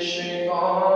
Şeytan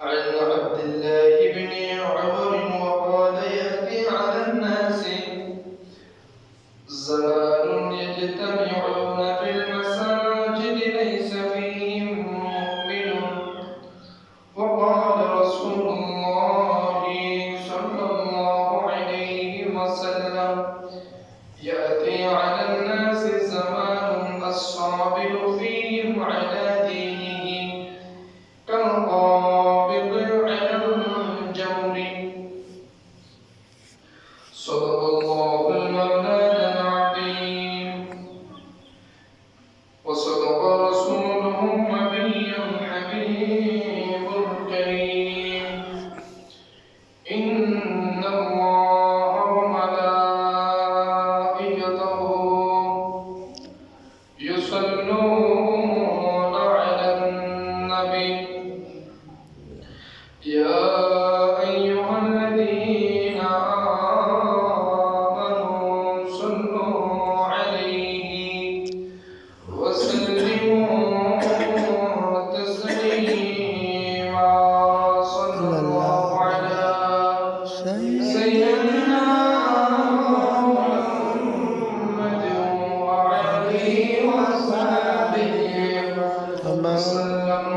عن عبد الله بن عمر وسلم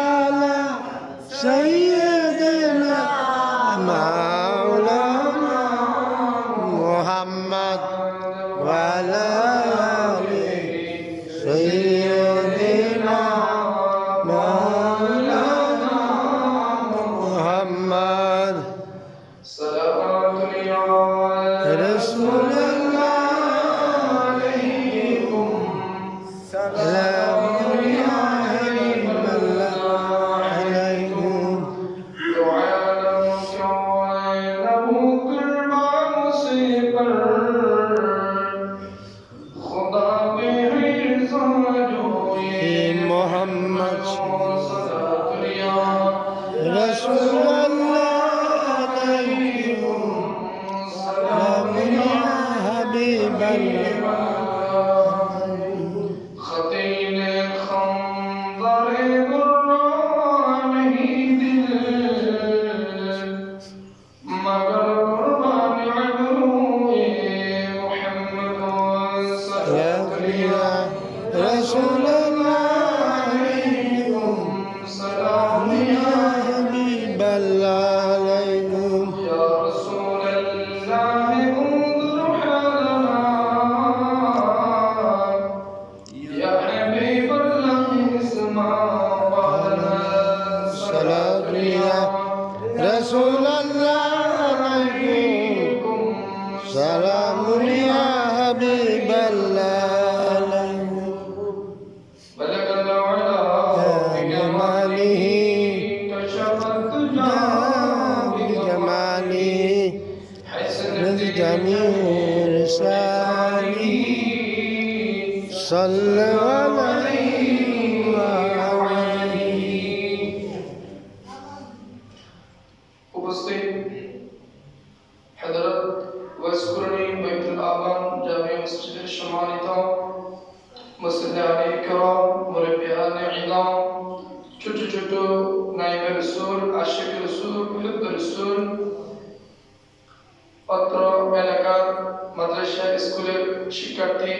say سالي صلى عليه وعليه স্কুলের শিক্ষার্থী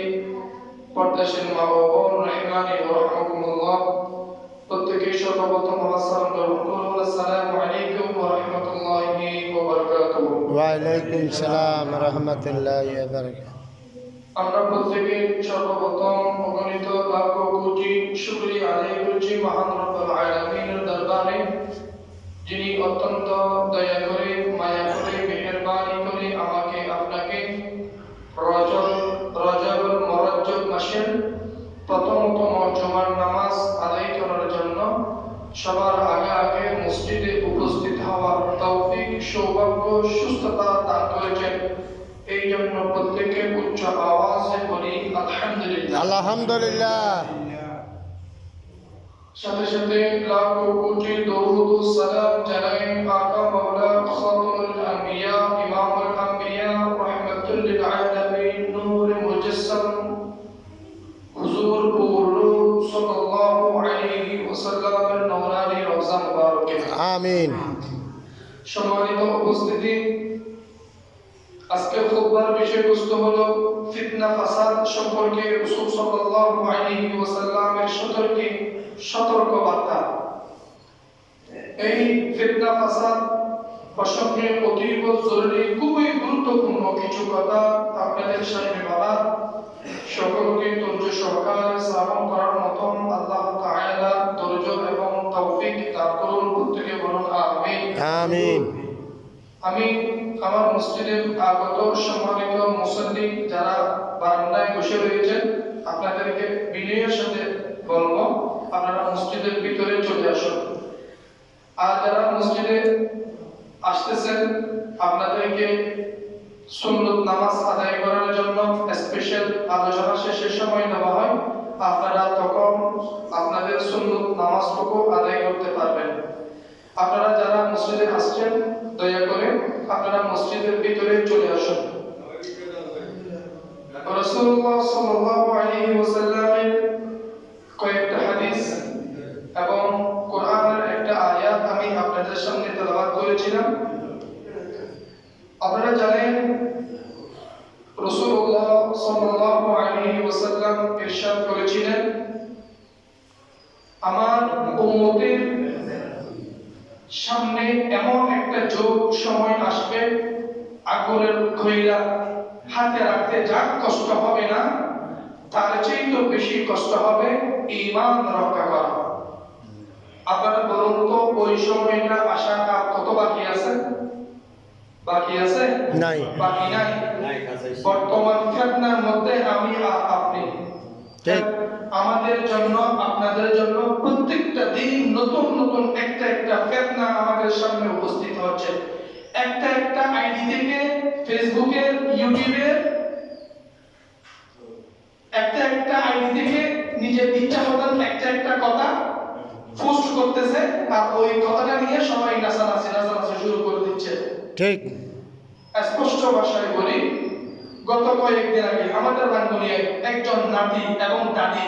পর্দাসীন মা ও বোন রহমানি রহমাকুমুল্লাহ প্রত্যেকেই সর্বপ্রথম আমার আসসালামু আলাইকুম ওয়া রাহমাতুল্লাহি ওয়া বারাকাতুহু। ওয়া আলাইকুম সালাম ওয়া রাহমাতুল্লাহি ওয়া বারাকাতুহু। আমরা প্রত্যেকে সর্বপ্রথম অগণিত লাখ কোটি শুকরিয়া আদায় করছি মহান রব্বুল আলামিনের দরবারে যিনি অত্যন্ত দয়া করে মায়া করে আলহামদুলিল্লাহ। সাথে সাথে লাখ কোটি দরুদ ও সালাম জানাই আকা ফিতনা ফাসাদ প্রসঙ্গে অতীব জরুরি খুবই গুরুত্বপূর্ণ কিছু কথা আপনাদের সামনে বলা সকলকে ধৈর্য সহকারে শ্রবণ করার মতন আল্লাহ তাআলা ধৈর্য এবং তৌফিক দান করুন প্রত্যেকে বলুন আমিন। আমিন। আমি আমার মসজিদের আগত সম্মানিত মুসল্লি যারা বারান্দায় বসে রয়েছেন আপনাদেরকে বিনয়ের সাথে বলব আপনারা মসজিদের ভিতরে চলে আসুন। আর যারা আসতেছেন আপনাদেরকে সুন্নত নামাজ আদায় করার জন্য স্পেশাল আলোচনা শেষের সময় দেওয়া হয়। আপনারা তখন আপনাদের সুন্নত নামাজটুকু আদায় করতে পারবেন। আপনারা যারা মসজিদে আসছেন, দয়া করে আপনারা মসজিদের ভিতরে চলে আসুন। কয়েকটা এবং একটা আয়াত আমি আপনাদের সামনে তেলাওয়াত করেছিলাম আপনারা জানেন রাসূলুল্লাহ সাল্লাল্লাহু আলাইহি ওয়াসাল্লাম ইরশাদ করেছিলেন আমার উম্মতের সামনে এমন একটা যোগ সময় আসবে আকলের খইরা হাতে রাখতে যা কষ্ট হবে না তার চেয়ে তো বেশি কষ্ট হবে ইমান রক্ষা করা আপনারা বলুন তো ওই সময়টা আসার কত বাকি আছে? বাকি আছে? নাই। বাকি নাই? বর্তমান ফেতনার মধ্যে আমি আর আপনি। ঠিক। আমাদের জন্য আপনাদের জন্য প্রত্যেকটা দিন নতুন নতুন একটা একটা ফেতনা আমাদের সামনে উপস্থিত হচ্ছে। একটা একটা আইডি থেকে ফেসবুকের ইউটিউবের একটা একটা আইডি থেকে নিজের ইচ্ছা মতন একটা একটা কথা পোস্ট করতেছে আর ওই কথাটা নিয়ে সবাই নাচানাচি নাচানাচি শুরু করে দিচ্ছে। ঠিক। স্পষ্ট ভাষায় বলি গত কয়েকদিন আগে আমাদের রাঙ্গুনিয়ায় একজন নাতি এবং দাদি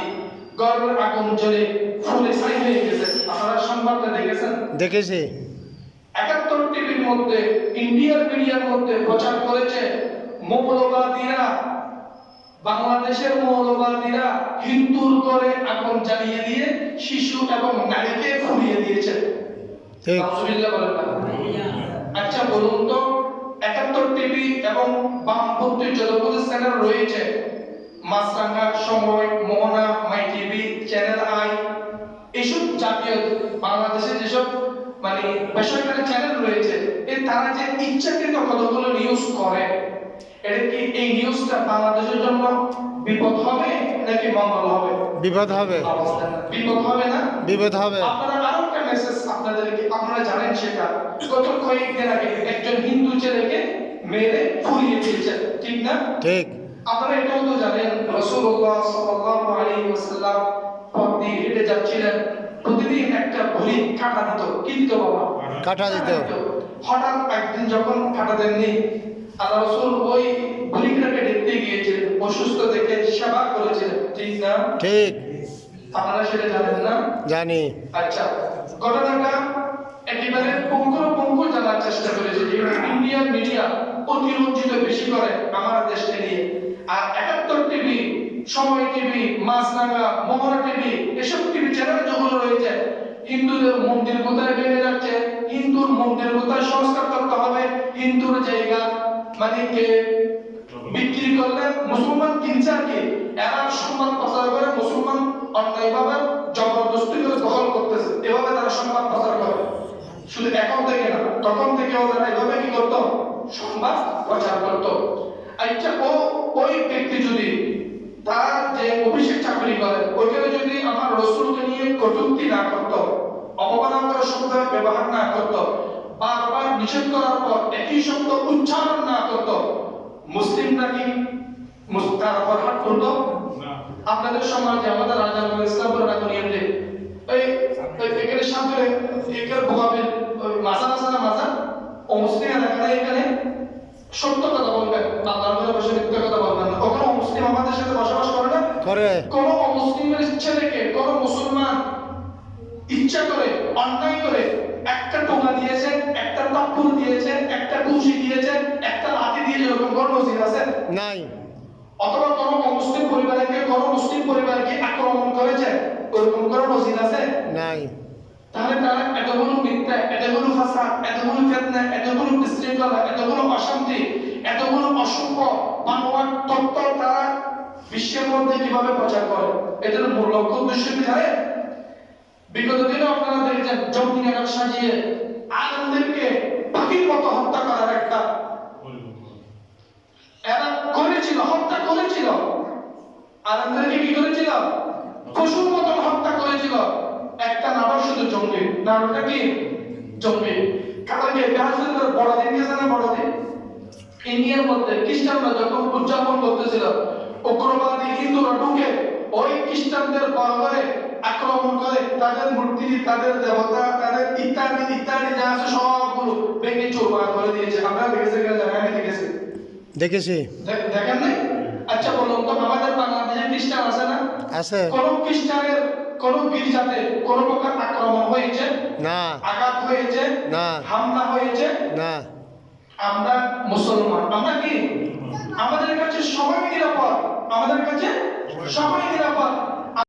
গর্বের আগুন জ্বলে ফুলে হয়ে গেছে। আপনারা সংবাদটা দেখেছেন? দেখেছি। একাত্তর টিভির মধ্যে ইন্ডিয়ার মিডিয়ার মধ্যে প্রচার করেছে মৌলবাদীরা বাংলাদেশের মৌলবাদীরা হিন্দুর করে আগুন জ্বালিয়ে দিয়ে শিশু এবং নারীকে ফুলিয়ে দিয়েছে। আচ্ছা বলুন তো একাত্তর টিভি এবং বামপন্থী যতগুলো চ্যানেল রয়েছে। Maasranga Somoy Mohona my TV channel i. এইসব জাতীয় বাংলাদেশে যেসব মানে বেসরকারি চ্যানেল রয়েছে এ তারা যে ইচ্ছাকৃত কতগুলো নিউজ করে এটা কি এই নিউজটা বাংলাদেশের জন্য বিপদ হবে নাকি মঙ্গল হবে? বিপদ হবে। বিপদ হবে না? বিপদ হবে। আপনারা আরও একটা মেসেজ আপনাদেরকে আপনারা জানেন সেটা। গত কয়েকদিন আগে একজন হিন্দু ছেলেকে মেরে ফুরিয়ে দিয়েছে ঠিক না? ঠিক। আপনারা এটাও তো জানেন রাসূলুল্লাহ সাল্লাল্লাহু আলাইহি ওয়াসাল্লাম পথ হেঁটে যাচ্ছিলেন। প্রতিদিন একটা ভুলি কাটা দিত কি দিত বাবা? কাটা দিত। হঠাৎ একদিন যখন কাটা দেননি আল্লাহ রাসূল ওই ভুলিটাকে দেখতে গিয়েছিলেন অসুস্থ দেখে সেবা করেছিলেন ঠিক না? ঠিক। আপনারা সেটা জানেন না? জানি। আচ্ছা ঘটনাটা একেবারে পুঙ্খানুপুঙ্খ জানার চেষ্টা করেছে যে ইন্ডিয়ান মিডিয়া অতিরঞ্জিত বেশি করে আমার দেশকে নিয়ে আর Ekattor TV Somoy TV Maasranga Mohona TV এসব টিভি চ্যানেল যেগুলো রয়েছে হিন্দুদের মন্দির কোথায় ভেঙে যাচ্ছে? হিন্দুর মন্দির কোথায় সংস্কার করতে হবে? হিন্দুর জায়গা মানে কে? বিক্রি করলে মুসলমান কিনছে আর কি? এরা সংবাদ প্রচার করে, মুসলমান অন্যায়ভাবে জবরদস্তি করে দখল করতেছে। এভাবে তারা সংবাদ প্রচার করে। শুধু এখন থেকে না, তখন থেকে ওরা এভাবে কি করতো? সংবাদ প্রচার করতো। আচ্ছা ও ওই ব্যক্তি যদি তার যে অভিষেক চাকরি করে ওইখানে যদি আমার রসুলকে নিয়ে কটুক্তি না করত অবমাননা করার শব্দ ব্যবহার না করত বারবার নিষেধ করার পর একই শব্দ উচ্চারণ না করতো মুসলিমরা কি তার উপর হাত তুলতো আপনাদের সমাজে আমাদের রাজা ইসলাম ইসলামপুর রাগুনিয়াতে এই এই এখানে সামনে এখানে ভোগাবেন মাসা মাসা না মাসা ও মুসলিম এলাকায় এখানে? সত্য কথা বলবেন আল্লাহর ঘরে বসে মিথ্যা কথা বলবেন না। কখনো মুসলিম আমাদের সাথে বসবাস করে না? করে। কোন অমুসলিমের ছেলেকে কোন মুসলমান ইচ্ছা করে অন্যায় করে একটা টোকা দিয়েছেন একটা তাপ্পুর দিয়েছেন একটা কুশি দিয়েছেন একটা লাঠি দিয়ে এরকম কোন নজির আছে? নাই। অথবা কোন অমুসলিম পরিবারকে কোন মুসলিম পরিবারকে আক্রমণ করেছে? ওরকম কোন নজির আছে? নাই। তাহলে তারা এতগুলো মিথ্যা এতগুলো ফাসাদ এতগুলো ফেতনা এতগুলো বিশৃঙ্খলা এতগুলো অশান্তি এতগুলো অসংখ্য মানবাক তত্ত্ব তারা বিশ্বের মধ্যে কীভাবে প্রচার করে? এটার মূল লক্ষ্য উদ্দেশ্য কি জানেন বিগত দিনে আপনারা দেখেছেন জঙ্গি নাটক সাজিয়ে আনন্দেরকে পাখির মতো হত্যা করার একটা এরা করেছিল, হত্যা করেছিল। আনন্দেরকে কি করেছিল? পশুর মতন হত্যা করেছিল। একটা নাটক শুধু জঙ্গি নাটকটা কি? জঙ্গি। কালকে বৃহস্পতিবার বড়দিন গেছে না বড়দিন? ইন্ডিয়ার মধ্যে খ্রিস্টানরা যখন উদযাপন করতেছিল উগ্রবাদী হিন্দুরা ঢুকে ওই খ্রিস্টানদের বড় করে আক্রমণ করে তাদের মূর্তি তাদের দেবতা তাদের ইত্যাদি ইত্যাদি যা আছে সবগুলো ভেঙে চোরমার করে দিয়েছে। আমরা দেখেছি আমি দেখেছি দেখেছি। দেখ- দেখেন নাই? আচ্ছা বলুন তো আমাদের খ্রিস্টান আছে না? আছে। কোন খ্রিস্টানের কোন গির্জাতে কোন প্রকার আক্রমণ হয়েছে? না। আঘাত হয়েছে? না। হামলা হয়েছে? না। আমরা মুসলমান। আমরা কি? আমাদের কাছে সবাই নিরাপদ। আমাদের কাছে সবাই